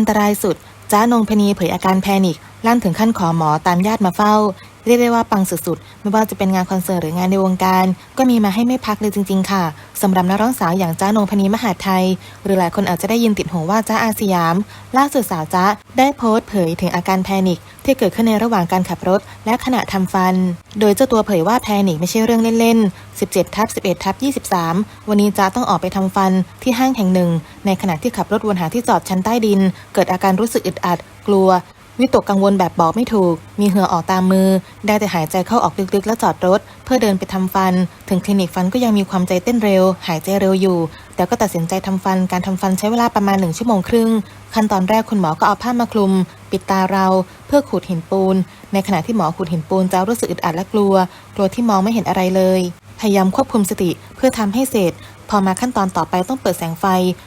อันตรายสุด จ้านงพนีเผยอาการแพนิคลั่นถึงขั้นขอหมอตามญาติมาเฝ้า เรียกได้ว่าปังสุดๆ ไม่ว่าจะเป็นงานคอนเสิร์ตหรืองานในวงการ ก็มีมาให้ไม่พักเลยจริง ๆ ค่ะ สำหรับนักร้องสาวอย่างจ้านงพนีมหาไทย หรือหลายคนอาจจะได้ยินติดหูว่าจ้าอาสยาม ล่าสุดสาวจ้าได้โพสต์เผยถึงอาการแพนิคที่เกิดขึ้นในระหว่างการขับรถ และขณะทำฟัน โดยเจ้าตัวเผยว่าแพนิคไม่ใช่เรื่องเล่นๆ 17ทับ11ทับ23 วันนี้จ้าต้องออกไปทำฟันที่ห้างแห่งหนึ่ง ในขณะที่ขับรถวนหาที่จอดชั้นใต้ดิน เกิดอาการรู้สึกอึดอัด กลัว วิตกกังวลแบบบอกไม่ถูก มีเหงื่อออกตามมือ ได้แต่หายใจเข้าออกลึกๆ แล้วจอดรถ เพื่อเดินไปทำฟัน ถึงคลินิกฟันก็ยังมีความใจเต้นเร็ว หายใจเร็วอยู่ แต่ก็ตัดสินใจทำฟัน การทำฟันใช้เวลาประมาณหนึ่งชั่วโมงครึ่ง ขั้นตอนแรกคุณหมอก็เอาผ้ามาคลุม ปิดตาเราเพื่อขูดหินปูน ในขณะที่หมอขูดหินปูนจะรู้สึกอึดอัดและกลัว กลัวที่มองไม่เห็นอะไรเลย พยายามควบคุมสติเพื่อทำให้เสร็จ พอมาขั้นตอนต่อไปต้องเปิดแสงไฟ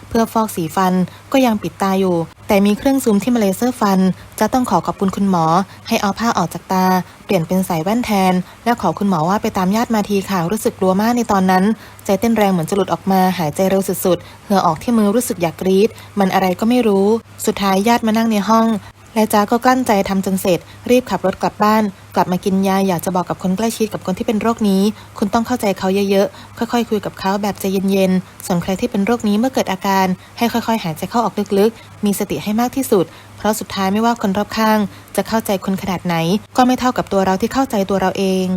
เพื่อฟอกสีฟันก็ยังปิดตาอยู่ แต่มีเครื่องซูมที่มาเลเซอร์ฟัน จะต้องขอขอบคุณคุณหมอ ให้เอาผ้าออกจากตา เปลี่ยนเป็นใส่แว่นแทน และขอคุณหมอว่าไปตามญาติมาทีค่ะรู้สึกกลัวมากในตอนนั้น ใจเต้นแรงเหมือนจะหลุดออกมาหายใจเร็วสุดๆเหงื่อออกที่มือรู้สึกอยากกรีดมันอะไรก็ไม่รู้ สุดท้ายญาติมานั่งในห้องและจ้าก็กลั้นใจทำจนเสร็จ รีบขับรถกลับบ้าน กลับมากินยาอยากจะบอกกับคนใกล้ชิดกับคนที่เป็นโรคนี้ คุณต้องเข้าใจเขาเยอะๆ ค่อยๆ คุยกับเขาแบบใจเย็นๆ ส่วนใครที่เป็นโรคนี้เมื่อเกิดอาการ ให้ค่อยๆ หายใจเข้าออกลึกๆ มีสติให้มากที่สุด เพราะสุดท้ายไม่ว่าคนรอบข้าง จะเข้าใจคุณขนาดไหน ก็ไม่เท่ากับตัวเราที่เข้าใจตัวเราเอง